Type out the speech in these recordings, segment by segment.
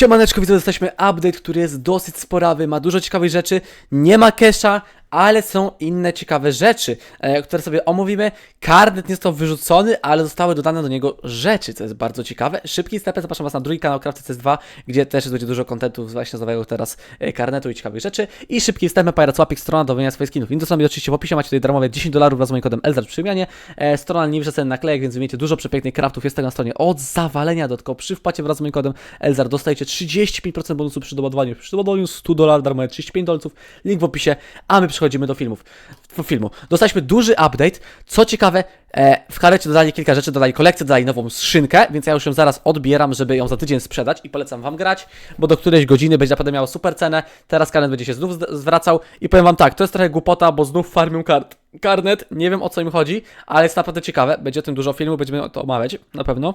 Siemaneczko, widzę, jesteśmy update, który jest dosyć sporawy, ma dużo ciekawych rzeczy, nie ma kesha, ale są inne ciekawe rzeczy, e, które sobie omówimy. Karnet nie został wyrzucony, ale zostały dodane do niego rzeczy, co jest bardzo ciekawe. Szybki step, zapraszam Was na drugi kanał Crafty CS2, gdzie też będzie dużo kontentu właśnie z nowego teraz e, karnetu i ciekawych rzeczy. I szybki wstęp, Pirates Łapik, strona do wymiany swoich skinów. Link do oczywiście w opisie, macie tutaj darmowe 10 dolarów wraz z moim kodem Elzar przy wymianie. E, strona nie wrzuca naklejek, więc wymienicie dużo przepięknych craftów, jest tego na stronie od zawalenia, dodatkowo przy wpłacie wraz z moim kodem Elzar dostajecie 35% bonusu przy doładowaniu, przy doładowaniu 100 dolarów, darmowe 35 dolców, link w opisie, a my przechodzimy do filmów. Do filmu. Dostaliśmy duży update, co ciekawe, e, w karecie dodali kilka rzeczy, dodali kolekcję, dodali nową skrzynkę, więc ja już ją zaraz odbieram, żeby ją za tydzień sprzedać i polecam Wam grać, bo do którejś godziny będzie naprawdę miało super cenę, teraz karnet będzie się znów zwracał i powiem Wam tak, to jest trochę głupota, bo znów farmią kart. Karnet, nie wiem o co im chodzi, ale jest naprawdę ciekawe, będzie o tym dużo filmu, będziemy to omawiać, na pewno.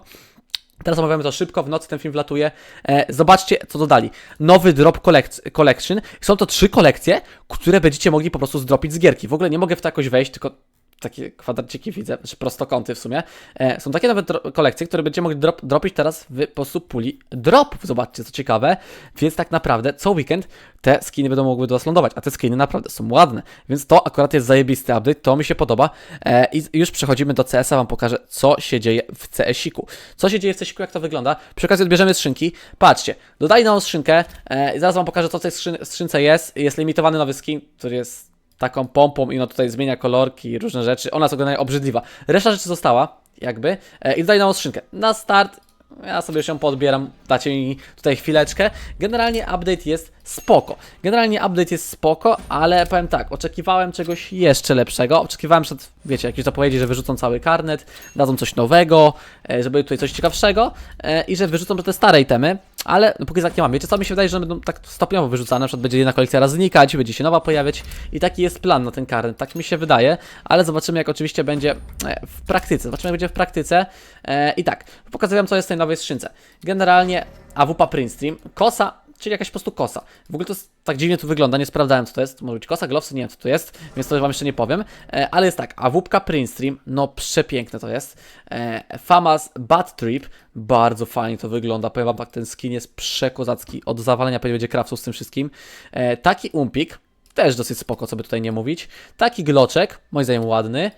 Teraz omawiamy to szybko, w nocy ten film wlatuje. E, zobaczcie, co dodali. Nowy Drop collect Collection. Są to trzy kolekcje, które będziecie mogli po prostu zdropić z gierki. W ogóle nie mogę w to jakoś wejść, tylko takie kwadraciki widzę, czy prostokąty w sumie. E, są takie nowe kolekcje, które będziecie mogli drop, dropić teraz w sposób puli dropów. Zobaczcie, co ciekawe. Więc tak naprawdę co weekend te skiny będą mogły do Was lądować, a te skiny naprawdę są ładne. Więc to akurat jest zajebisty update, to mi się podoba. E, I już przechodzimy do CS-a, Wam pokażę, co się dzieje w CS-iku. Co się dzieje w CS-iku, jak to wygląda. Przy okazji odbierzemy skrzynki. Patrzcie, dodali nową skrzynkę e, zaraz Wam pokażę, co w tej skrzyn- skrzynce jest. Jest limitowany nowy skin, który jest taką pompą i ona tutaj zmienia kolorki i różne rzeczy. Ona jest oglądanie obrzydliwa. Reszta rzeczy została, jakby. E, I dodali nową skrzynkę. Na start ja sobie ją podbieram, dacie mi tutaj chwileczkę. Generalnie update jest spoko. Generalnie update jest spoko, ale powiem tak, oczekiwałem czegoś jeszcze lepszego. Oczekiwałem przed, wiecie, jakieś zapowiedzi, że wyrzucą cały karnet, dadzą coś nowego, e, żeby tutaj coś ciekawszego e, i że wyrzucą te stare itemy, ale no, póki tak nie mam. Wiecie co, mi się wydaje, że będą tak stopniowo wyrzucane, na przykład będzie jedna kolekcja raz znikać, będzie się nowa pojawiać i taki jest plan na ten karnet, tak mi się wydaje, ale zobaczymy jak oczywiście będzie e, w praktyce, zobaczymy jak będzie w praktyce e, i tak, pokazuję wam co jest w tej nowej skrzynce. Generalnie AWP Printstream, kosa, czyli jakaś po prostu kosa. W ogóle to jest, tak dziwnie tu wygląda, nie sprawdzałem co to jest, może być kosa, glowsy, nie wiem co to jest, więc to wam jeszcze nie powiem, e, ale jest tak, AWP Printstream, no przepiękne to jest, e, Famas Bad Trip, bardzo fajnie to wygląda, powiem wam tak, ten skin jest przekozacki, od zawalenia pewnie będzie craftów z tym wszystkim, e, taki umpik, też dosyć spoko, co by tutaj nie mówić, taki gloczek, moim zdaniem ładny,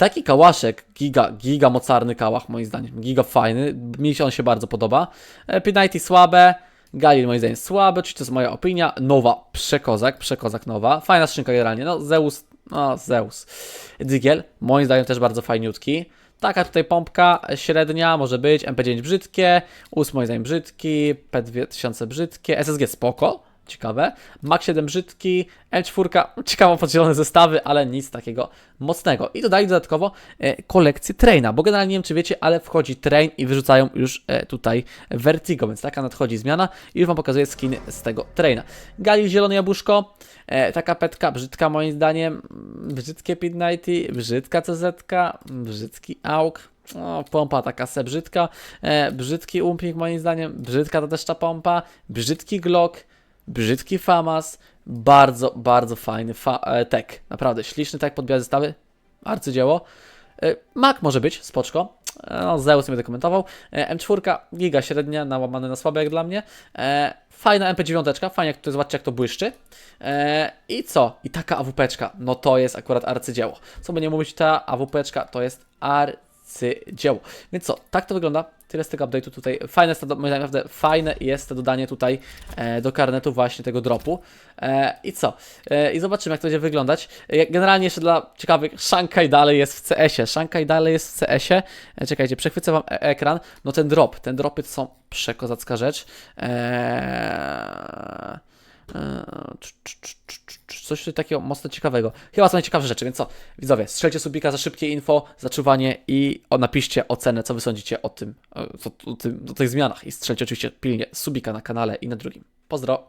Taki kałaszek, giga, giga mocarny kałach moim zdaniem, giga fajny, mi się on się bardzo podoba. E, P90 słabe, Galil moim zdaniem słabe, czyli to jest moja opinia. Nowa, przekozak, przekozak nowa, fajna skrzynka generalnie, no Zeus, no Zeus. Dygiel, moim zdaniem też bardzo fajniutki. Taka tutaj pompka średnia, może być, MP9 brzydkie, US moim zdaniem brzydki, P2000 brzydkie, SSG spoko, ciekawe. Mac 7 brzydki, L4, ciekawo podzielone zestawy, ale nic takiego mocnego. I dodali dodatkowo e, kolekcję Traina, bo generalnie nie wiem czy wiecie, ale wchodzi Train i wyrzucają już e, tutaj Vertigo, więc taka nadchodzi zmiana i już Wam pokazuję skiny z tego Traina. Galil Zielone Jabłuszko, e, taka petka, brzydka moim zdaniem, mm, brzydkie Pidnighty, brzydka CZ, brzydki AUK, o, pompa taka se brzydka, e, brzydki umpik moim zdaniem, brzydka to też ta pompa, brzydki Glock, brzydki Famas, bardzo, bardzo fajny fa- e, tek, naprawdę śliczny tek pod białe zestawy, arcydzieło. E, Mac może być, spoczko, E, no Zeus nie będę komentował, E, M4 giga średnia, nałamane na słabe jak dla mnie, fajna MP9, fajnie jak to, zobaczcie jak to błyszczy. I co? I taka AWP-czka, no to jest akurat arcydzieło. Co by nie mówić, ta AWP-czka to jest arcydzieło. Więc co, tak to wygląda. Tyle z tego update'u tutaj. Fajne jest to, zdaniem, naprawdę fajne jest to dodanie tutaj e, do karnetu właśnie tego dropu. E, I co? E, I zobaczymy, jak to będzie wyglądać. E, generalnie jeszcze dla ciekawych, Shanghai dalej jest w CS-ie. Shanghai dalej jest w CS-ie. E, czekajcie, przechwycę wam e ekran. No ten drop, ten dropy to są przekozacka rzecz. Eee... Eee, cz- cz- cz- cz- cz- Coś takiego mocno ciekawego. Chyba są najciekawsze rzeczy, więc co? Widzowie, strzelcie subika za szybkie info, zaczuwanie i napiszcie ocenę, co wy sądzicie o tym, o, o tym, o tych zmianach. I strzelcie oczywiście pilnie subika na kanale i na drugim. Pozdro!